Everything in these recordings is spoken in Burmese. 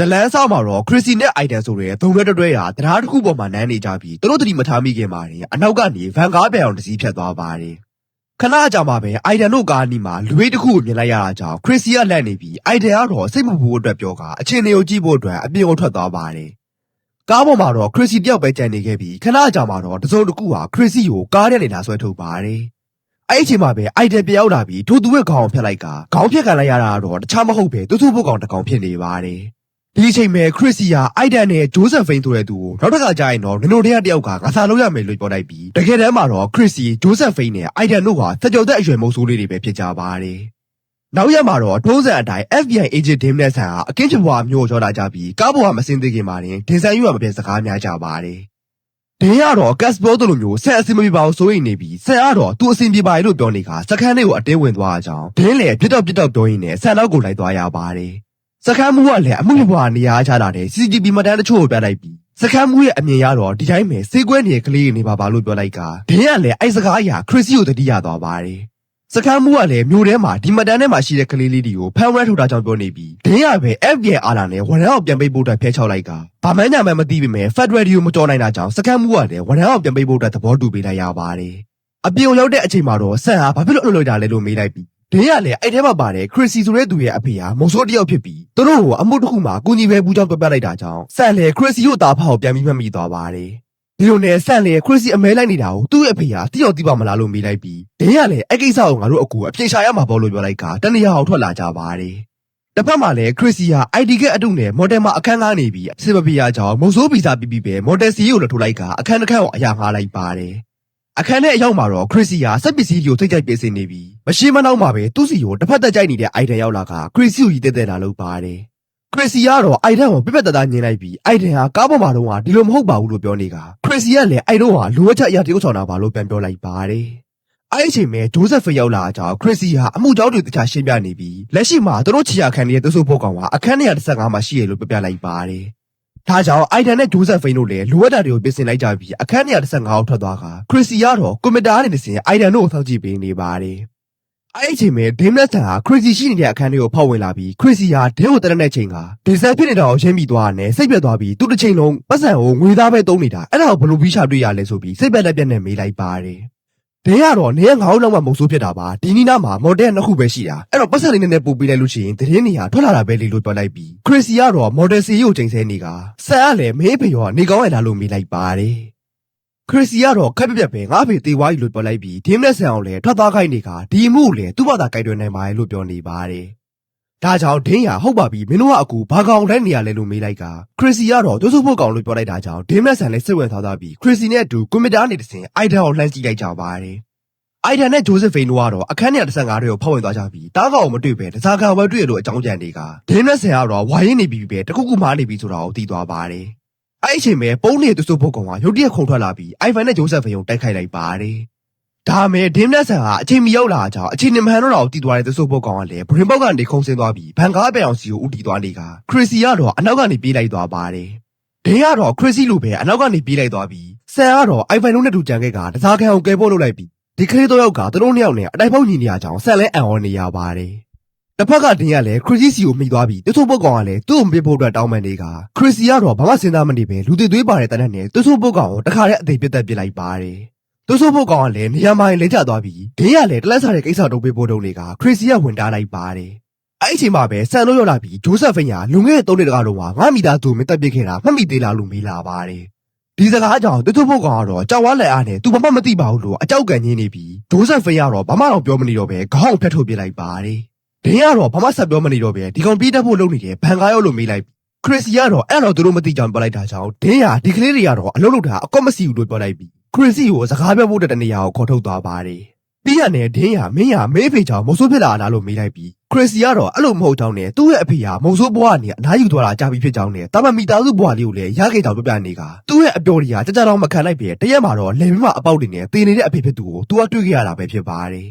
ဇလန်းဆောင်မှာတော့ခရစ်စီနဲ့အိုက်တန်ဆိုတဲ့သုံးရွက်တွဲတွဲရာတရားတစ်ခုပေါ်မှာနန်းနေကြပြီးသူတို့တတိမထားမိခင်ပါတယ်အနောက်ကနေဗန်ကားပြောင်တစ်စီးဖြတ်သွားပါတယ်ခဏအကြာမှပဲအိုက်တန်တို့ကားနီးမှာလူဝေးတစ်ခုကိုမြင်လိုက်ရတာကြောင့်ခရစ်စီကလန့်နေပြီးအိုက်တန်ကတော့စိတ်မပူဖို့အတွက်ပြောကအချင်းတွေကိုကြည့်ဖို့အတွက်အပြင်ကိုထွက်သွားပါတယ်ကားပေါ်မှာတော့ခရစ်စီတယောက်ပဲကြံနေခဲ့ပြီးခဏအကြာမှတော့တစုံတစ်ခုဟာခရစ်စီကိုကားထဲနေလာဆွဲထုတ်ပါတယ်အဲ့ဒီအချိန်မှာပဲအိုက်တန်ပြောက်လာပြီးထိုသူရဲ့ခေါင်းကိုဖျက်လိုက်ကခေါင်းဖျက်ခံလိုက်ရတာကတော့တခြားမဟုတ်ပဲသူ့သူ့ဘုတ်ကောင်တစ်ကောင်ဖြစ်နေပါတယ် ဒီအချိန်မှာခရစ်စီယာအိုက်ဒန်နဲ့ဂျိုးဆက်ဖိန်ဆိုတဲ့သူကိုနောက်တစ်ခါကျရင်တော့နင်တို့တယောက်တယောက်ကငါစားလို့ရမယ်လို့ပြောလိုက်ပြီးတကယ်တမ်းမှာတော့ခရစ်စီဂျိုးဆက်ဖိန်နဲ့အိုက်ဒန်တို့ဟာစကြောတဲ့အရွယ်မုံဆိုးလေးတွေပဲဖြစ်ကြပါတယ်။နောက်ရက်မှာတော့ထုံးစံအတိုင်း FBI agent Dim Nelson ဟာအကင်းချဘွားမျိုးကိုကြောတာကြပြီးကားပေါ်ကမစင်းသေးခင်မှာတင်ဒင်ဆန်ယူကမပြတ်စကားများကြပါတယ်။ဒင်းကတော့ကတ်စဘောတို့လိုမျိုးဆက်အစင်မပြေပါဘူးဆိုရင်နေပြီးဆက်ကတော့သူ့အစင်ပြေပါလေလို့ပြောနေခါစခန်းလေးကိုအတင်းဝင်သွားအကြောင်းဒင်းလည်းပြစ်တော့ပြစ်တော့ပြောရင်းနဲ့ဆန်တော့ကိုလိုက်သွားရပါတယ်။ စကမ်းမှုကလည်းအမှုဘွားနေရာချတာတဲ့ CCTV မှတ်တမ်းတချို့ကိုပြလိုက်ပြီးစကမ်းမှုရဲ့အမြင်ရတော့ဒီတိုင်းပဲစေးကွဲနေတဲ့ကလေးတွေနေပါပါလို့ပြောလိုက်ကဒင်းကလည်းအဲ့စကားအရာခရစ်စီကိုတတိယသွားပါတယ်စကမ်းမှုကလည်းမျိုးထဲမှာဒီမှတ်တမ်းထဲမှာရှိတဲ့ကလေးလေးတွေကိုဖမ်းဝဲထုတ်တာကြောင့်ပြောနေပြီးဒင်းကပဲ FBI အာလာနဲ့ဝန်ထမ်းအောင်ပြန်ပေးဖို့အတွက်ဖျက်ချောက်လိုက်ကဘာမှန်းညာမှန်းမသိပေမဲ့ Federal Radio မကြောနိုင်တာကြောင့်စကမ်းမှုကလည်းဝန်ထမ်းအောင်ပြန်ပေးဖို့အတွက်သဘောတူပေးလိုက်ရပါတယ်အပြုံရောက်တဲ့အချိန်မှာတော့ဆန်ဟာဘာဖြစ်လို့အလုပ်လုပ်တာလဲလို့မေးလိုက်ပြီး ဒင်းရလည်းအဲ့ထဲမှာပါတယ်ခရစ်စီဆိုတဲ့သူရဲ့အဖေဟာမုံဆိုးတစ်ယောက်ဖြစ်ပြီးသူတို့ကိုအမှုတစ်ခုမှာကုညီပဲပူကြောင့်ပြပြလိုက်တာကြောင့်ဆန်လည်းခရစ်စီကိုတာဖောက်ပြန်ပြီးမှတ်မိသွားပါတယ်ဒီလိုနဲ့ဆန်လည်းခရစ်စီအမဲလိုက်နေတာကိုသူ့ရဲ့အဖေဟာတိရောက်တိပါမလားလို့မေးလိုက်ပြီးဒင်းရလည်းအဲ့ကိစ္စကိုငါတို့အကူအပြေရှာရမှာပေါ့လို့ပြောလိုက်ကတနေရာအောင်ထွက်လာကြပါတယ်တစ်ဖက်မှာလည်းခရစ်စီဟာ ID ကအတုနဲ့မော်ဒယ်မှာအခန်းကားနေပြီးအစစ်မပြေရကြောင်းမုံဆိုးဗီဇာပြီးပြီးပဲမော်ဒယ်စီကိုလည်းထိုးလိုက်ကအခန်းတစ်ခန်းကိုအရာငှားလိုက်ပါတယ် အခန်းထဲအရောက်မှာတော့ခရစ်စီဟာစက်ပစ္စည်းကိုထိတ်ကြိုက်ပြင်ဆင်နေပြီးမရှိမနှောက်မှာပဲသူ့စီကိုတစ်ဖက်သက်ကြိုက်နေတဲ့အိုင်ဒန်ရောက်လာကခရစ်စီကိုကြီးတက်တက်လာလို့ပါတယ်ခရစ်စီကတော့အိုင်ဒန်ကိုပြက်ပြက်တသားညင်လိုက်ပြီးအိုင်ဒန်ဟာကားပေါ်မှာတော့ဒီလိုမဟုတ်ပါဘူးလို့ပြောနေကခရစ်စီကလည်းအိုင်ဒန်ဟာလိုအပ်ချက်အရာတရုပ်ဆောင်တာပါလို့ပြန်ပြောလိုက်ပါတယ်အဲ့ဒီအချိန်မှာဂျိုးဆက်ဖေရောက်လာအကြောင်းခရစ်စီဟာအမှုကြောင့်တွေတခြားရှင်းပြနေပြီးလက်ရှိမှာသူတို့ချီရခန်းရဲ့သူ့ဆိုဖို့ကောင်ကအခန်း115မှာရှိရလို့ပြပြလိုက်ပါတယ် ဒါကြောင့်အိုင်ဒန်နဲ့ဂျိုးဆက်ဖိန်တို့လည်းလိုအပ်တာတွေကိုပြင်ဆင်လိုက်ကြပြီးအခန်း115ကိုထွက်သွားခါခရစ်စီကတော့ကွန်ပျူတာကနေတစ်စင်အိုင်ဒန်တို့ကိုစောင့်ကြည့်ပေးနေပါတယ်။အဲ့ဒီအချိန်မှာဒိမလက်ဆန်ဟာခရစ်စီရှိနေတဲ့အခန်းလေးကိုဖောက်ဝင်လာပြီးခရစ်စီဟာဒင်းကိုတက်တဲ့ချိန်ကဒီဇယ်ဖြစ်နေတာကိုရှင်းပြီးသွားတယ်စိတ်ပြတ်သွားပြီးသူ့တစ်ချိန်လုံးပတ်စံကိုငွေသားပဲသုံးနေတာအဲ့ဒါကိုဘယ်လိုပြီးရှာတွေ့ရလဲဆိုပြီးစိတ်ပြတ်လက်ပြတ်နဲ့မေးလိုက်ပါတယ်။ ဒင်းကတော့နေရငါ့လောက်မှမုံဆိုးဖြစ်တာပါဒီနီနာမှာမော်ဒယ်နှစ်ခုပဲရှိတာအဲ့တော့ပတ်စံလေးနဲ့ပို့ပေးလိုက်လို့ရှိရင်သတင်းနေရထွက်လာတာပဲလေလို့ပြောလိုက်ပြီးခရစ်စီကတော့မော်ဒယ်စီကိုချိန်ဆနေကဆန်ကလည်းမေးဖေရောကနေကောင်းရလားလို့မေးလိုက်ပါတယ်ခရစ်စီကတော့ခက်ပြက်ပြက်ပဲငါ့ဖေတေဝါကြီးလို့ပြောလိုက်ပြီးဒင်းနဲ့ဆန်အောင်လည်းထွက်သွားခိုင်းနေကဒီမှုကိုလည်းသူ့ဘာသာကြိုက်တွယ်နိုင်ပါလေလို့ပြောနေပါတယ် ဒါကြောင့်ဒင်းရဟုတ်ပါပြီမင်းတို့ကအကူဘာကောင်လဲနေရလဲလို့မေးလိုက်ကခရစ်စီကတော့သူ့စုဖို့ကောင်လို့ပြောလိုက်တာကြောင့်ဒင်းနဲ့ဆန်လည်းစိတ်ဝင်စားသွားပြီးခရစ်စီနဲ့အတူကွန်ပျူတာနေတစ်စင်အိုက်ဒန်ကိုလှမ်းကြည့်လိုက်ကြပါတယ်အိုင်ဒန်နဲ့ဂျိုးဆက်ဖိန်တို့ကတော့အခန်းထဲ15တွေကိုဖောက်ဝင်သွားကြပြီးတားကောင်ကိုမတွေ့ပဲတစားကန်ဝဲတွေ့ရလို့အကြောင်းကြံတွေကဒင်းနဲ့ဆန်ကတော့ဝိုင်းရင်းနေပြီးပဲတခုခုမားနေပြီဆိုတာကိုသိသွားပါတယ်။အဲ့ဒီအချိန်ပဲပုံးနေသူစုဖို့ကောင်ကရုတ်တရက်ခုန်ထွက်လာပြီးအိုင်ဗန်နဲ့ဂျိုးဆက်ဖိန်ကိုတိုက်ခိုက်လိုက်ပါတယ်။ ဒါမဲ့ဒင်းနဲ့ဆန်ကအချိန်မီရောက်လာကြောင်းအချိန်နဲ့မဟန်တော့တာကိုသိသွားတဲ့သူစုဖို့ကောင်ကလည်းဘရင်ပေါက်ကနေခုန်ဆင်းသွားပြီးဘန်ကားပဲအောင်စီကိုဥတီသွားနေကခရစ်စီကတော့အနောက်ကနေပြေးလိုက်သွားပါတယ်။ဒင်းကတော့ခရစ်စီလိုပဲအနောက်ကနေပြေးလိုက်သွားပြီးဆန်ကတော့အိုင်ဗန်တို့နဲ့တူကြံခဲ့ကတစားခံအောင်ကယ်ဖို့လုပ်လိုက်ပြီးဒီကလေးတော့ယောက်ကသူတို့နှစ်ယောက်နဲ့အတိုင်းပေါက်ညီနေရကြောင်းဆန်လဲအံ့ဩနေရပါတယ်။တစ်ဖက်ကဒင်းကလည်းခရစ်စီစီကိုမိသွားပြီးသူ့ဆိုပုတ်ကောင်ကလည်းသူ့ကိုမပြဖို့အတွက်တောင်းပန်နေကခရစ်စီကတော့ဘာမှစဉ်းစားမနေပဲလူတွေသွေးပါတဲ့တနက်နဲ့သူ့ဆိုပုတ်ကောင်ကိုတခါတည်းအသေးပြတ်တက်ပစ်လိုက်ပါတယ်။ သူ့ဆိုပုတ်ကောင်ကလည်းနေရာမိုင်းလဲကျသွားပြီးဒင်းကလည်းတလက်စားတဲ့ကိစ္စတုံးပေးဖို့တုံးနေကခရစ်စီကဝင်တားလိုက်ပါတယ်။အဲ့ဒီအချိန်မှာပဲဆန်လို့ရောက်လာပြီးဂျိုးဆက်ဖိန်ကလူငယ်သုံးနှစ်တကားလုံးကငါမိသားစုမင်းတက်ပစ်ခဲ့တာမှတ်မိသေးလားလို့မေးလာပါတယ်ဒီစကားကြောင့်တွတ်ဖို့ကောင်ကတော့ကြောက်ဝါလက်အားနဲ့သူဘာမှမသိပါဘူးလို့အကြောက်ကန်ကြီးနေပြီးဂျိုးဆက်ဖိန်ကတော့ဘာမှတော့ပြောမနေတော့ပဲခေါင်းကိုဖျက်ထုတ်ပြလိုက်ပါတယ်ဒင်းကတော့ဘာမှဆက်ပြောမနေတော့ပဲဒီကောင်ပြေးတတ်ဖို့လုပ်နေတယ်ဘန်ကားရောက်လို့မေးလိုက် ခရစ်စီကတော့အဲ့တော့သူတို့မသိကြောင်ပြောလိုက်တာကြောင့်ဒင်းရဒီကလေးတွေကတော့အလုပ်လုပ်တာအကော့မစီဘူးလို့ပြောလိုက်ပြီးခရစ်စီကိုစကားပြောဖို့တဲ့တနေရာကိုခေါ်ထုတ်သွားပါတယ်ပြီးရနဲ့ဒင်းရမင်းရမေးဖေချောင်မုံဆိုးဖြစ်လာလားလို့မေးလိုက်ပြီးခရစ်စီကတော့အဲ့လိုမဟုတ်ကြောင်းနဲ့သူ့ရဲ့အဖေကမုံဆိုးဘွားကနေအနားယူသွားတာကြာပြီဖြစ်ကြောင်းနဲ့တာမမီသားစုဘွားလေးကိုလည်းရခဲ့ကြောင်ပြပြနေကသူ့ရဲ့အပျော်တွေကကြကြတော့မခံလိုက်ပဲတရက်မှာတော့လယ်မင်းမအပေါက်တွေနဲ့တေနေတဲ့အဖေဖြစ်သူကိုသူကတွေ့ခဲ့ရတာပဲဖြစ်ပါတယ်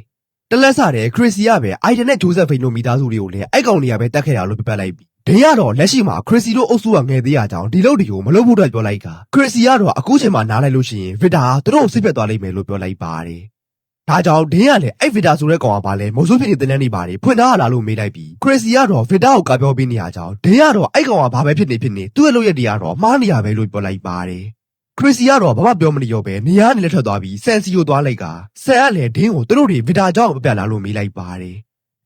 တလက်စားတဲ့ခရစ်စီကပဲအိုင်ဒန်နဲ့ဂျိုးဆက်ဖိန်တို့မိသားစုတွေကိုလည်းအဲ့ကောင်တွေကပဲတတ်ခဲ့တာလို့ပြပြလိုက်ပြီး ဒင်းရတော့လက်ရှိမှာခရစ်စီတို့အုပ်စုကငယ်သေးရကြောင်းဒီလုပ်တွေကိုမလုပ်ဖို့အတွက်ပြောလိုက်ကခရစ်စီကတော့အခုချိန်မှာနားလိုက်လို့ရှိရင်ဗစ်တာကသူတို့ကိုစိတ်ပြတ်သွားလိမ့်မယ်လို့ပြောလိုက်ပါတယ်ဒါကြောင့်ဒင်းကလည်းအဲ့ဗီတာဆိုတဲ့ကောင်ကပါလဲမုံဆိုးဖြစ်နေတဲ့တန်းနေပါတယ်ဖွင့်ထားရလားလို့မေးလိုက်ပြီးခရစီကတော့ဗီတာကိုကပြောပေးနေရကြောင်းဒင်းကတော့အဲ့ကောင်ကဘာပဲဖြစ်နေဖြစ်နေသူ့ရဲ့လုပ်ရက်တွေကတော့မှားနေရပဲလို့ပြောလိုက်ပါတယ်ခရစီကတော့ဘာမှပြောမနေရောပဲနေရာကနေလက်ထွက်သွားပြီးဆန်စီကိုသွားလိုက်ကဆန်ကလည်းဒင်းကိုသူတို့တွေဗီတာကြောင့်မပြတ်လာလို့မေးလိုက်ပါတယ်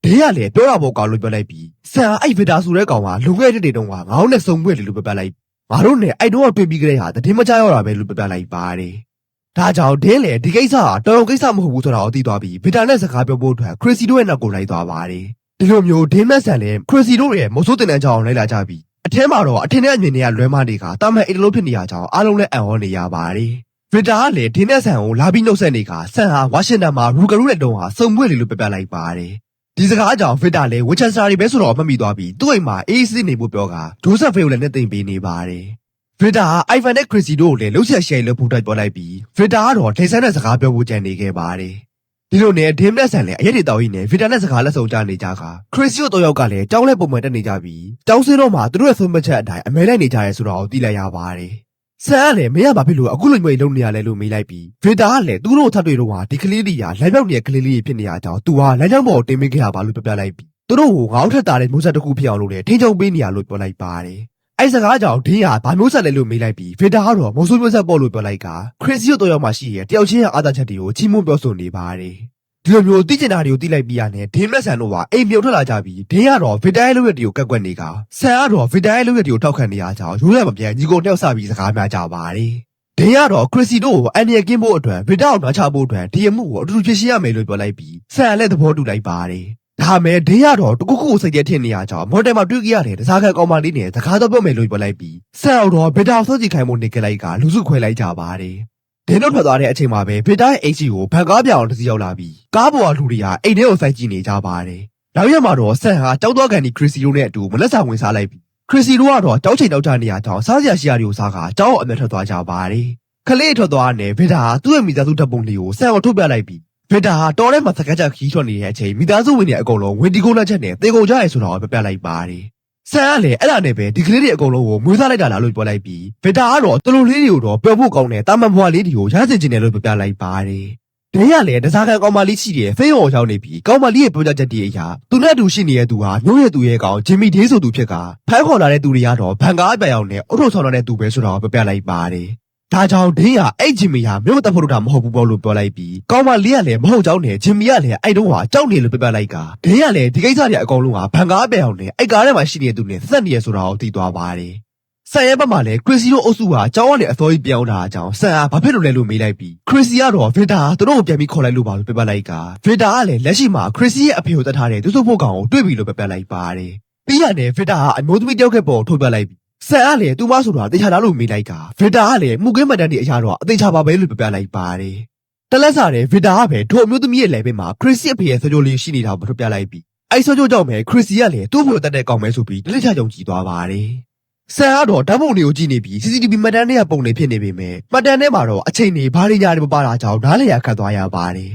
ဒင်းကလည်းပြောတာပေါ့ကောင်လို့ပြောလိုက်ပြီးဆန်ကအဲ့ဗီတာဆိုတဲ့ကောင်ကလုံခဲ့တဲ့တေတုန်းကငါတို့နဲ့စုံပွင့်တယ်လို့ပြောပြလိုက်ငါတို့နဲ့အဲ့တော့တွေ့ပြီးကြတဲ့ဟာတည်မချရတာပဲလို့ပြောပြလိုက်ပါတယ်ဒါကြောင့်ဒင်းလေဒီကိစ္စဟာတော်တော်ကိစ္စမဟုတ်ဘူးဆိုတာကိုသိသွားပြီးဗီတာနဲ့စကားပြောဖို့အတွက်ခရစီတို့ရဲ့နောက်ကိုလိုက်သွားပါတယ်ဒီလိုမျိုးဒင်းမက်ဆန်လည်းခရစီတို့ရဲ့မဆိုးတင်တဲ့ကြောင်လိုက်လာကြပြီးအထင်းမှာတော့အထင်းနဲ့အမြင်တွေကလွဲမတွေကတာမန်အိတ်တလို့ဖြစ်နေရကြောင်းအားလုံးလည်းအံ့ဩနေရပါတယ်ဗီတာကလည်းဒင်းနဲ့ဆန်ကိုလာပြီးနှုတ်ဆက်နေကဆန်ဟာဝါရှင်တန်မှာရူဂရုနဲ့တုံးဟာစုံပွင့်လေလို့ပြပြလိုက်ပါတယ် ဒီစကားကြောင့်ဗီတာလည်းဝီချက်စတာတွေပဲဆိုတော့မှတ်မိသွားပြီးသူ့အိမ်မှာအေးစစ်နေဖို့ပြောကဂျိုးဆက်ဖေကိုလည်းနဲ့တင်ပေးနေပါတယ်ဗစ်တာကအိုင်ဗန်နဲ့ခရစ်စီတို့ကိုလည်းလှုပ်ဆက်ရှယ်လို့ဖူးတက်ပြောလိုက်ပြီးဗစ်တာကတော့ဒေဆန်နဲ့စကားပြောဖို့ကြံနေခဲ့ပါတယ်ဒီလိုနဲ့ဒင်းလက်ဆန်လည်းအရက်တွေတောက်ရင်းနဲ့ဗစ်တာနဲ့စကားလက်ဆောင်ကြနေကြကခရစ်စီတို့တော့ယောက်ကလည်းတောင်းလဲပုံမှန်တက်နေကြပြီးတောင်းစင်းတော့မှသူတို့ရဲ့ဆုံးမချက်အတိုင်းအမဲလိုက်နေကြရဲဆိုတော့သိလိုက်ရပါတယ် ဆန်ကလည်းမရပါဖြစ်လို့အခုလိုမျိုးလုံးနေရလဲလို့မေးလိုက်ပြီးဗစ်တာကလည်းသူတို့ထပ်တွေ့တော့ဟာဒီကလေးတွေကလမ်းပြောက်နေတဲ့ကလေးလေးဖြစ်နေရကြောင်းသူဟာလမ်းကြောင်းပေါ်ကိုတင်ပေးခဲ့ရပါလို့ပြောပြလိုက်ပြီးသူတို့ကိုငေါ့ထက်တာတဲ့မျိုးဆက်တစ်ခုဖြစ်အောင်လုပ်တယ်ထင်းချုံပေးနေရလို့ပြောလိုက်ပါတယ်အဲ့စကားကြောင့်ဒင်းဟာဘာမျိုးဆက်လဲလို့မေးလိုက်ပြီးဗီတာကတော့မိုးဆိုးမျိုးဆက်ပေါ့လို့ပြောလိုက်ကခရစ်စီတို့တော့ရောက်မှရှိရဲ့တယောက်ချင်းရဲ့အာသာချက်တွေကိုချီးမွမ်းပြောဆိုနေပါတယ် ဒီလိုမျိုးသိကျင်တာတွေကိုသိလိုက်ပြီးရတယ်ဒင်းမက်ဆန်တို့ကအိမ်မြုပ်ထွက်လာကြပြီးဒင်းကတော့ဗီတာရဲ့လုပ်ရက်တွေကိုကက်ကွက်နေကဆန်ကတော့ဗီတာရဲ့လုပ်ရက်တွေကိုထောက်ခံနေရကြောင်းရိုးရမပြန်ညီကိုတယောက်စပြီးစကားများကြပါတယ်ဒင်းကတော့ခရစ်စီတို့ကိုအန်ဒီယကင်းဖို့အတွက်ဗီတာကိုနှာချဖို့အတွက်ဒီအမှုကိုအတူတူဖြစ်ရှင်းရမယ်လို့ပြောလိုက်ပြီးဆန်လည်းသဘောတူလိုက်ပါတယ်ဒါမဲ့ဒင်းရတော့တခုခုကိုစိတ်ထဲထင်နေရကြောင်းမော်တယ်မှာတွေ့ကြရတယ်တစားခံကောင်မလေးနဲ့စကားတော့ပြောမယ်လို့ပြောလိုက်ပြီးဆန်အောင်တော့ဗီတာဆော့ကြည့်ခိုင်းမှုနေကြလိုက်ကလူစုခွဲလိုက်ကြပါတယ် ဒင်းတို့ထွက်သွားတဲ့အချိန်မှာပဲဗီတာရဲ့အိတ်ကြီးကိုဘန်ကားပြောင်တစ်စီးရောက်လာပြီးကားပေါ်ကလူတွေကအိတ်ထဲကိုစိုက်ကြည့်နေကြပါတယ်နောက်ရက်မှာတော့ဆန်ဟာကြောက်တော့ကန်ဒီခရစ်စီတို့နဲ့အတူမလက်ဆောင်ဝင်စားလိုက်ပြီးခရစ်စီတို့ကတော့တောက်ချိန်တောက်ချနေရကြောင်းစားစရာရှိရာတွေကိုစားကကြောက်အမျက်ထွက်သွားကြပါတယ်ခလေးထွက်သွားတဲ့ဗီတာကသူ့ရဲ့မိသားစုတပ်ပုံလေးကိုဆန်ကိုထုတ်ပြလိုက်ပြီးဗစ်တာဟာတော်ထဲမှာစကားကြခီးထွက်နေတဲ့အချိန်မိသားစုဝင်တွေအကုန်လုံးဝင်ဒီကိုလက်ချက်နဲ့တေကုန်ကြရဲဆိုတော့ပြပြလိုက်ပါတယ်။ ဆန်ကလည်းအဲ့ဒါနဲ့ပဲဒီကလေးတွေအကုန်လုံးကိုမွေးစားလိုက်တာလားလို့ပြောလိုက်ပြီးဗစ်တာကတော့တလူလေးတွေကိုတော့ပျော်ဖို့ကောင်းတဲ့တာမန်ဘွားလေးတွေကိုရစေချင်တယ်လို့ပြပြလိုက်ပါတယ်။ဒင်းရလည်းတစားခံကောင်မလေးရှိတယ်ဖေးရောရောက်နေပြီးကောင်မလေးရဲ့ပြောကြချက်တည်းအရာသူနဲ့အတူရှိနေတဲ့သူဟာမျိုးရဲ့သူရဲ့ကောင်ဂျင်မီဒေးဆိုသူဖြစ်ကဖမ်းခေါ်လာတဲ့သူတွေကတော့ဘန်ကားပြရောက်နဲ့အုတ်ထုတ်ဆောင်လာတဲ့သူပဲဆိုတော့ပြပြလိုက်ပါတယ်။ ဒါကြောင့်ဒင်းရအဲ့ဂျင်မီဟာမြို့တက်ဖို့တာမဟုတ်ဘူးပေါ့လို့ပြောလိုက်ပြီးကောင်းမလေးကလည်းမဟုတ်ကြောင်းနဲ့ဂျင်မီကလည်းအဲ့တုန်းကကြောက်နေလို့ပြပြလိုက်ကဒင်းရလည်းဒီကိစ္စတွေအကုန်လုံးကဘန်ကားပဲအောင်နဲ့အဲ့ကားထဲမှာရှိနေတဲ့သူနဲ့ဆက်နေရဆိုတာကိုသိသွားပါတယ်ဆန်ရဲ့ဘက်မှာလည်းခရစ်စီတို့အုပ်စုဟာကြောင်းကနေအစောကြီးပြောင်းလာအကြောင်းဆန်ဟာဘာဖြစ်လို့လဲလို့မေးလိုက်ပြီးခရစ်စီကတော့ဗီတာကသူတို့ကိုပြန်ပြီးခေါ်လိုက်လို့ပါလို့ပြပြလိုက်ကဗီတာကလည်းလက်ရှိမှာခရစ်စီရဲ့အဖေကိုတတ်ထားတဲ့သူစုဖို့ကောင်ကိုတွေ့ပြီလို့ပြပြလိုက်ပါတယ်ပြီးရတယ်ဗီတာကအမျိုးသမီးတယောက်ခက်ပေါ်ကိုထုတ်ပြလိုက်ပြီး ဆန်ကလည်းသူမဆိုတာတေချာလားလို့မေးလိုက်ကဗစ်တာကလည်းမှုကင်းမတန်းဒီအရာတော့အသေးချာပါပဲလို့ပြပြလိုက်ပါတယ်တလက်စားတဲ့ဗစ်တာကပဲထိုအမျိုးသမီးရဲ့လယ်ပင်မှာခရစ်စီအဖေရဲ့ဆွကြိုလေးရှိနေတာကိုထုတ်ပြလိုက်ပြီးအဲ့ဆွကြိုကြောင့်ပဲခရစ်စီကလည်းသူ့ဖေကိုတတ်တဲ့ကောင်ပဲဆိုပြီးတလက်ချာကြုံကြည်သွားပါတယ်ဆန်ကတော့ဓာတ်ပုံတွေကိုကြည့်နေပြီး CCTV မှတ်တမ်းတွေကပုံတွေဖြစ်နေပေမဲ့မှတ်တမ်းထဲမှာတော့အချိန်တွေဘာတွေညာတွေမပါတာကြောင့်ဓာတ်လျာခတ်သွားရပါတယ်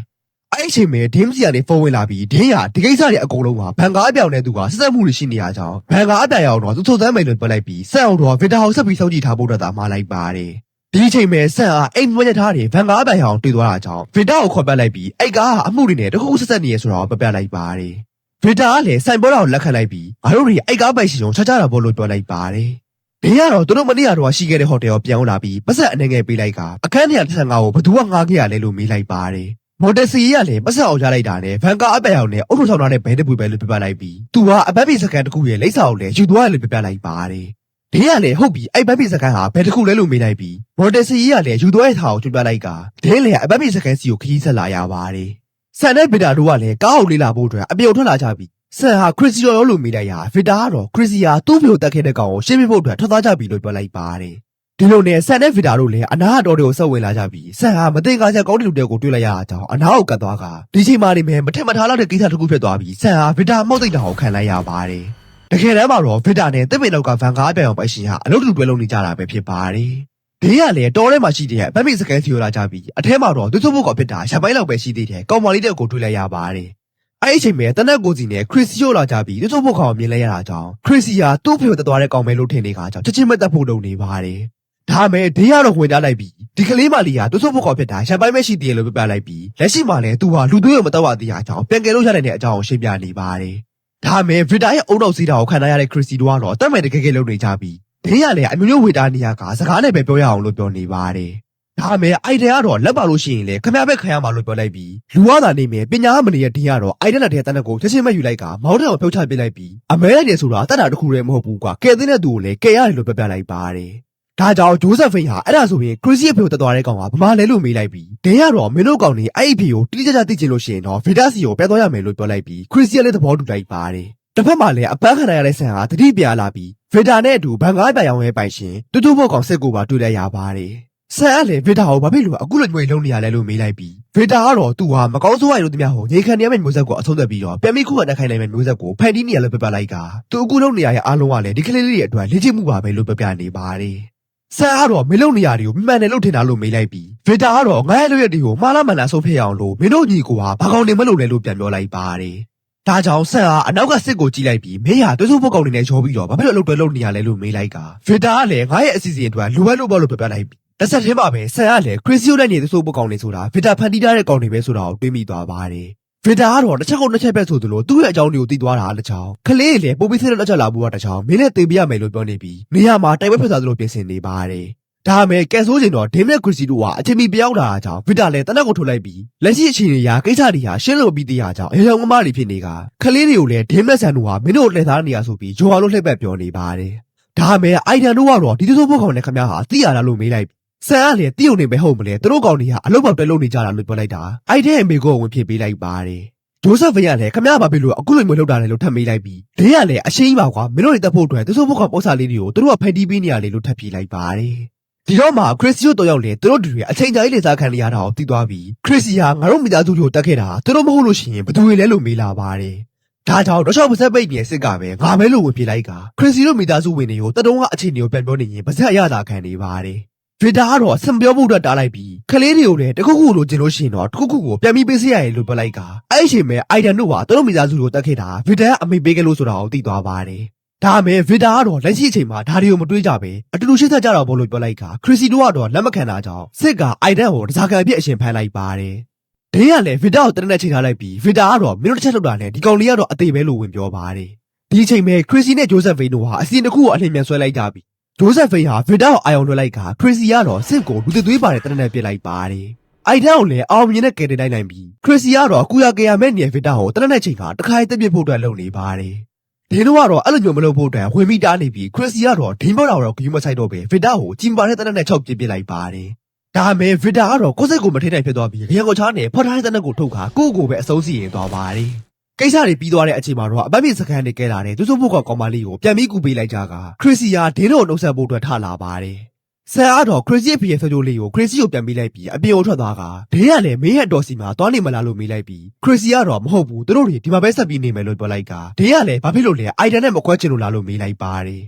အဲ့အချိန်မှာဒင်းစီကနေဖုန်းဝင်လာပြီးဒင်းရဒီကိစ္စတွေအကုန်လုံးကဘန်ကားအပြောင်တဲ့သူကဆက်ဆက်မှုတွေရှိနေရကြောင်းဘန်ကားအတိုင်အောင်တော့သူထုတ်သမ်းမယ်လို့ပြောလိုက်ပြီးဆက်အောင်တော့ဗီတာဟောက်ဆက်ပြီးစောင့်ကြည့်ထားဖို့တော့တာမှားလိုက်ပါတယ်ဒီအချိန်မှာဆက်အားအိမ်မွေးထားတဲ့ဘန်ကားအတိုင်အောင်တွေ့သွားတာကြောင့်ဗီတာကိုခေါ်ပတ်လိုက်ပြီးအဲ့ကားကအမှုတွေနဲ့တခုခုဆက်ဆက်နေရဆိုတော့ပြပြလိုက်ပါတယ်ဗီတာကလည်းစိုင်ပေါ်တော်လက်ခံလိုက်ပြီးငါတို့တွေအဲ့ကားပိုင်ရှင်ုံချာချတာဖို့လို့ပြောလိုက်ပါတယ်ဒင်းကတော့သူတို့မနေ့ကတော့ရှိခဲ့တဲ့ဟိုတယ်ကိုပြောင်းလာပြီးပတ်ဆက်အနေငယ်ပေးလိုက်ကအခန်း135ကိုဘသူကငားခဲ့ရလဲလို့မေးလိုက်ပါတယ် မော်တယ်စီကလည်းပတ်ဆက်အောင်ရလိုက်တာနဲ့ဘန်ကာအပက်အောင်နဲ့အုတ်ထုဆောင်ထားတဲ့ဘဲတပွေပဲလို့ပြပြလိုက်ပြီးသူကအပတ်ပိစကန်တစ်ခုရဲ့လိပ်စာကိုလည်းယူသွားရလို့ပြပြလိုက်ပါတယ်ဒင်းကလည်းဟုတ်ပြီအဲ့ဘက်ပိစကန်ဟာဘယ်တစ်ခုလဲလို့မေးလိုက်ပြီးမော်တယ်စီကလည်းယူသွားတဲ့ထားကိုကြွပြလိုက်ကဒင်းလည်းအပတ်ပိစကန်စီကိုခရီးဆက်လာရပါတယ်ဆန်တဲ့ဗီတာတို့ကလည်းကားကိုလေးလာဖို့အတွက်အပြုံထွက်လာကြပြီးဆန်ဟာခရစ်စီယောလို့မေးလိုက်ရဗီတာကတော့ခရစ်စီယာသူ့ဖေကိုတက်ခဲ့တဲ့ကောင်ကိုရှင်းပြဖို့အတွက်ထွက်သွားကြပြီလို့ပြောလိုက်ပါတယ် ဒီလိုနဲ့ဆန်တဲ့ဗီတာတို့လည်းအနာတော်တွေကိုဆက်ဝင်လာကြပြီးဆန်ဟာမတင်ကားချက်ကောင်းတဲ့လူတွေကိုတွေ့လိုက်ရတာကြောင့်အနာကိုကတ်သွားကဒီချိန်မှနေမယ်မထက်မထားလောက်တဲ့ကိစ္စတစ်ခုဖြစ်သွားပြီးဆန်ဟာဗီတာမောက်သိတာကိုခံလိုက်ရပါတယ်တကယ်တမ်းမှာတော့ဗီတာနဲ့တစ်ပင်လောက်ကဗန်ကားပြောင်ပိုင်ရှင်ဟာအလုပ်တူတွဲလုပ်နေကြတာပဲဖြစ်ပါတယ်ဒင်းကလည်းတော်ထဲမှာရှိတဲ့ဗတ်မိစကန်စီကိုလာကြပြီးအထဲမှာတော့သူ့စုဖို့ကဖြစ်တာရပိုင်းလောက်ပဲရှိသေးတယ်ကောင်းမလေးတဲ့ကိုတွေ့လိုက်ရပါတယ်အဲ့ဒီအချိန်မှာတနက်ကိုစီနဲ့ခရစ်စီယိုလာကြပြီးသူ့စုဖို့ကောင်ကိုမြင်လိုက်ရတာကြောင့်ခရစ်စီယာသူ့ဖေကိုတက်သွားတဲ့ကောင်ပဲလို့ထင်နေခါကြောင့်ချက်ချင်းမတက်ဖို့လုပ်နေပါတယ် ဒါမဲ့ဒင်းကတော့ဝင်ကြလိုက်ပြီးဒီကလေးမလေးကသူ့ဆုပ်ဖို့ကောဖြစ်တာရံပိုင်းမဲ့ရှိသေးတယ်လို့ပြပြလိုက်ပြီးလက်ရှိမှာလည်းသူဟာလူသွေးကိုမတော့ရသေးတာကြောင့်ပြန်ကယ်လို့ရနိုင်တဲ့အကြောင်းကိုရှင်းပြနေပါတယ်ဒါမဲ့ဗီတာရဲ့အုံနောက်စီးတာကိုခံထားရတဲ့ခရစ်စီတို့ကတော့အသက်မဲ့တကယ်ကယ်လုပ်နေကြပြီးဒင်းရလည်းအမျိုးမျိုးဝေတာနေရကစကားနဲ့ပဲပြောရအောင်လို့ပြောနေပါတယ်ဒါမဲ့အိုင်ဒန်ကတော့လက်ပါလို့ရှိရင်လေခမရဘက်ခံရမှာလို့ပြောလိုက်ပြီးလူဝါသာနေမယ်ပညာမနေရတင်းရတော့အိုင်ဒန်နဲ့တဲ့တန်းကိုချက်ချင်းမယူလိုက်ကမောင်းထောင်ဖြုတ်ချပစ်လိုက်ပြီးအမဲလိုက်တယ်ဆိုတာတတ်တာတခုတည်းမဟုတ်ဘူးကွာကဲတဲ့သူကိုလည်းကဲရတယ်လို့ပြောပြလိုက်ပါတယ် ဒါကြောင့်ဂျိုးဆက်ဖိန်ဟာအဲ့ဒါဆိုရင်ခရစ်စီအဖေကိုတက်သွားတဲ့ကောင်ကဗမာလဲလို့မေးလိုက်ပြီးဒင်းရတော့မင်းတို့ကောင်နေအဲ့အဖေကိုတိတိကျကျသိချင်လို့ရှိရင်တော့ဗီဒါစီကိုပဲသွားရမယ်လို့ပြောလိုက်ပြီးခရစ်စီကလည်းသဘောတူလိုက်ပါတယ်တစ်ဖက်မှာလည်းအပန်းခံရတဲ့ဆန်ဟာတတိပြလာပြီးဗီဒါနဲ့အတူဘန်ကားပြရောင်ရဲ့ပိုင်ရှင်တူတူဘော့ကောင်စစ်ကိုပါတွေ့လိုက်ရပါတယ်ဆန်ကလည်းဗီဒါကိုဘာဖြစ်လို့အခုလိုမျိုးလုံးနေရလဲလို့မေးလိုက်ပြီးဗီဒါကတော့သူဟာမကောင်းဆိုးရလို့တမဟိုငေခံနေရမယ့်မျိုးဆက်ကိုအဆုံးသတ်ပြီးတော့ပြန်ပြီးခုခံတိုက်ခိုင်းနိုင်မယ့်မျိုးဆက်ကိုဖန်တီးနေရလို့ပြပြလိုက်ကသူအခုလုံးနေရရဲ့အားလုံးကလည်းဒီကလေးလေးရဲ့အတွက်လေ့ကျင့်မှုပါပဲလို့ပြပြနေပါတယ် ဆန်ကတော့မင်းလုံးနေရာတွေကိုမှန်တယ်လို့ထင်တာလို့မေးလိုက်ပြီးဗီတာကတော့ငါရဲ့လုပ်ရက်တွေကိုမှားလားမှန်လားဆုံးဖြတ်အောင်လို့မင်းတို့ညီကိုကဘာကောင်းနေမလို့လဲလို့ပြန်ပြောလိုက်ပါတယ်။ဒါကြောင့်ဆန်ကအနောက်ကစစ်ကိုကြည့်လိုက်ပြီးမင်းဟာသွေးစိုးပုတ်ကောင်နေနဲ့ရောပြီးတော့ဘာဖြစ်လို့အလုပ်တွေလုပ်နေရလဲလို့မေးလိုက်ကဗီတာကလည်းငါရဲ့အစီအစဉ်အတွက်လိုအပ်လို့ပေါ့လို့ပြောပြလိုက်ပြီးတစ်ဆက်တည်းမှာပဲဆန်ကလည်းခရစ်စီယိုနဲ့နေသွေးစိုးပုတ်ကောင်နေဆိုတာဗီတာဖန်တီးထားတဲ့ကောင်တွေပဲဆိုတာကိုတွေးမိသွားပါတယ်။ ဗီတာကတော့တစ်ချက်ကုန်တစ်ချက်ပဲဆိုသလိုသူ့ရဲ့အကြောင်းတွေကိုသိသွားတာတစ်ချောင်းကလေးလေပိုပြီးဆက်လက်ချက်လာဘူးကတစ်ချောင်းမင်းနဲ့တင်ပြရမယ်လို့ပြောနေပြီးနေရာမှာတိုက်ပွဲဖြစ်သွားသလိုပြင်ဆင်နေပါတယ်ဒါမဲ့ကဲဆိုးချင်တော့ဒေးမက်ခရစ်စီတို့ကအချိန်မီပြောင်းတာအကြောင်းဗီတာလည်းတနက်ကိုထုတ်လိုက်ပြီးလက်ရှိအခြေအနေရာကိစ္စတွေဟာရှင်းလို့ပြီးသေးရကြောင်းအယောင်ကမတွေဖြစ်နေကကလေးတွေကိုလည်းဒေးမက်ဆန်တို့ဟာမင်းတို့လှည့်သားနေရဆိုပြီးဂျိုဟာလို့လှည့်ပတ်ပြောနေပါတယ်ဒါမဲ့အိုင်ဒန်တို့ကတော့ဒီလိုဆိုဖို့ကောင်နဲ့ခမဟာသိရတာလို့မေးလိုက် ဆန်ကလည်းတိယုံနေပဲဟုတ်မလဲသူတို့ကောင်တွေကအလုပ်ပေါက်တွဲလုပ်နေကြတာလို့ပြောလိုက်တာအိုက်တဲ့အမေကိုဝင်ဖြစ်ပေးလိုက်ပါတယ်ဂျိုးဆက်ဗင်ကလည်းခမရဘာဖြစ်လို့အခုလိုမျိုးလုပ်တာလဲလို့ထပ်မေးလိုက်ပြီးဒင်းကလည်းအရှိန်ပါကွာမင်းတို့တွေတက်ဖို့အတွက်သူဆိုဖို့ကပေါ်စာလေးတွေကိုသူတို့ကဖန်တီးပေးနေရလေလို့ထပ်ပြေးလိုက်ပါတယ်ဒီတော့မှခရစ်စီယိုတော့ရောက်လေသူတို့တွေအချိန်ကြာကြီးလေစားခံနေရတာကိုသိသွားပြီးခရစ်စီယာငါတို့မိသားစုတွေကိုတက်ခဲ့တာသူတို့မဟုတ်လို့ရှိရင်ဘယ်သူတွေလဲလို့မေးလာပါတယ်ဒါကြောင့်တော့ရှောက်ပါဆက်ပိတ်နေစစ်ကပဲငါပဲလို့ဝင်ပြေးလိုက်ကခရစ်စီတို့မိသားစုဝင်တွေကိုတတုံးကအချိန်တွေကိုပြန်ပြောနေရင်ပါဆက်အရသာခံနေပါတယ် ဗီတာကတော့အစံပြောဖို့အတွက်တားလိုက်ပြီးခလေးတွေကိုလည်းတခုခုလိုကျင်လို့ရှိရင်တော့တခုခုကိုပြန်ပြီးပေးစီရရင်လို့ပြောလိုက်ကအဲ့အချိန်မဲ့အိုင်ဒန်တို့ကသူတို့မိသားစုကိုတက်ခဲ့တာဗီတာကအမိပေးခဲ့လို့ဆိုတာကိုသိသွားပါတယ်ဒါမဲ့ဗီတာကတော့လက်ရှိအချိန်မှာဒါတွေကိုမတွေးကြပဲအတူတူရှင်းသက်ကြတော့ဘောလို့ပြောလိုက်ကခရစ်စီတို့ကတော့လက်မခံတာကြောင့်စစ်ကအိုင်ဒန်ကိုတစားကန်အပြစ်အရှင်ဖမ်းလိုက်ပါတယ်ဒင်းကလည်းဗီတာကိုတရက်နဲ့ချိန်ထားလိုက်ပြီးဗီတာကတော့မင်းတို့တစ်ချက်လောက်တာနဲ့ဒီကောင်လေးကတော့အသေးပဲလို့ဝင်ပြောပါတယ်ဒီအချိန်မဲ့ခရစ်စီနဲ့ဂျိုးဆက်ဗိန်တို့ဟာအစီအစဉ်တစ်ခုကိုအလင်းမြန်ဆွဲလိုက်ကြပြီ ဂျိုးဆက်ဖိတ်ဟာဗီတာကိုအာယုံလွှဲလိုက်ခါခရစ်စီကတော့စစ်ကိုလူသွေးပါတဲ့တနက်နဲ့ပြစ်လိုက်ပါတယ်။အိုက်တန်ကိုလည်းအောင်မြင်တဲ့ကယ်တင်လိုက်နိုင်ပြီးခရစ်စီကတော့ကုယာကရမဲ့နေဗီတာကိုတနက်နဲ့ချိန်ခါတခါတက်ပြစ်ဖို့အတွက်လုပ်နေပါတယ်။ဒီတော့ကတော့အဲ့လိုမျိုးမလုပ်ဖို့အတွက်ဝင်မိတားနေပြီးခရစ်စီကတော့ဒိမော့တော်တော့ဂီမဆိုင်တော့ပဲဗီတာကိုဂျင်ပါတဲ့တနက်နဲ့ချောက်ပြစ်ပြစ်လိုက်ပါတယ်။ဒါမဲ့ဗီတာကတော့ကိုယ်စိတ်ကိုမထိနိုင်ဖြစ်သွားပြီးရေကိုချားနဲ့ဖော်ထားတဲ့တနက်ကိုထုတ်ခါကိုယ့်ကိုယ်ပဲအဆုံးစီရင်သွားပါတယ်။ ကိစ္စတွေပြီးသွားတဲ့အချိန်မှာတော့အပတ်မြေစကန်တွေကဲလာတယ်သူစုဖို့ကကောင်မလေးကိုပြန်ပြီးကူပေးလိုက်ကြကခရစ်စီယာဒင်းတို့ကိုနှုတ်ဆက်ဖို့အတွက်ထလာပါတယ်ဆန်အားတော့ခရစ်စီရဲ့ဖေရဲ့ဆွေးကြိုးလေးကိုခရစ်စီကိုပြန်ပေးလိုက်ပြီးအပြင်ကိုထွက်သွားကဒင်းကလည်းမင်းရဲ့အတော်စီမှာသွားနေမလားလို့မေးလိုက်ပြီးခရစ်စီကတော့မဟုတ်ဘူးသူတို့တွေဒီမှာပဲဆက်ပြီးနေမယ်လို့ပြောလိုက်ကဒင်းကလည်းဘာဖြစ်လို့လဲအိုင်ဒန်နဲ့မကွဲချင်လို့လားလို့မေးလိုက်ပါတယ်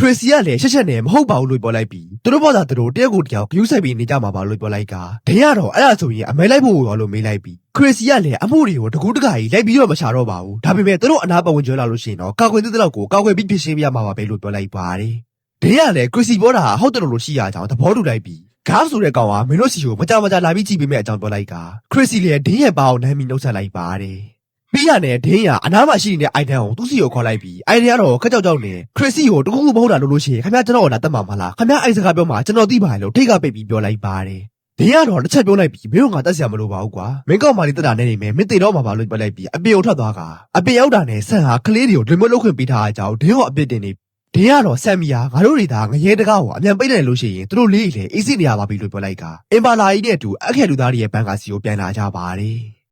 ခရစ်စီကလည်းရှက်ရှက်နဲ့မဟုတ်ပါဘူးလို့ပြောလိုက်ပြီးသူတို့ဘောသာသူတို့တယောက်ကိုတယောက်ဂယူးဆိုင်ပြီးနေကြမှာပါလို့ပြောလိုက်ကဒင်းကတော့အဲ့ဒါဆိုရင်အမဲလိုက်ဖို့ရောလို့မေးလိုက်ပြီးခရစ်စီကလည်းအမှုတွေကိုတကူးတကာကြီးလိုက်ပြီးတော့မချတော့ပါဘူးဒါပေမဲ့သူတို့အနာပတ်ဝင်ကျွဲလာလို့ရှိရင်တော့ကောက်ခွင့်သစ်တဲ့လောက်ကိုကောက်ခွင့်ပြီးဖြစ်ရှင်းပြရမှာပါပဲလို့ပြောလိုက်ပါတယ်ဒင်းကလည်းခရစ်စီဘောတာဟုတ်တယ်လို့ရှိရအောင်သဘောတူလိုက်ပြီးဂါဆိုတဲ့ကောင်ကမင်းတို့စီကိုမကြမကြလာပြီးကြည့်ပေးမယ့်အကြောင်းပြောလိုက်ကခရစ်စီလည်းဒင်းရဲ့ဘာကိုနမ်းပြီးနှုတ်ဆက်လိုက်ပါတယ် ပြီးရတဲ့ဒင်းရအနားမှာရှိနေတဲ့အိုင်ဒန်ကိုသူ့စီကိုခေါ်လိုက်ပြီးအိုင်ဒန်ကတော့ခက်ကြောက်ကြောက်နဲ့ခရစ်စီကိုတခုခုမဟုတ်တာလို့လို့ရှိရင်ခင်ဗျားကျွန်တော်ကိုလာတတ်မှာမလားခင်ဗျားအိုက်စကားပြောမှာကျွန်တော်သိပါတယ်လို့ထိတ်ကပိတ်ပြီးပြောလိုက်ပါတယ်ဒင်းကတော့တစ်ချက်ပြောလိုက်ပြီးမင်းတို့ငါတက်စရာမလိုပါဘူးကွာမင်းကောက်မာလေးတက်တာနဲ့နေမယ်မင်းတေတော့မှာပါလို့ပြောလိုက်ပြီးအပြင်ကိုထွက်သွားကအပြင်ရောက်တာနဲ့ဆန်ဟာကလေးတွေကိုဒွေမလုတ်ခွင့်ပေးထားတဲ့အကြောင်းဒင်းကအပြစ်တင်နေဒင်းကတော့ဆမ်မီယာငါတို့တွေသာငရဲတကားကိုအမြန်ပိတ်လိုက်လို့ရှိရင်သူတို့လေးလေအေးစစ်နေရပါပြီလို့ပြောလိုက်ကအင်ပါလာကြီးနဲ့အတူအခက်လူသားတွေရဲ့ဘန်ကာစီကိုပြန်လာကြပါတယ်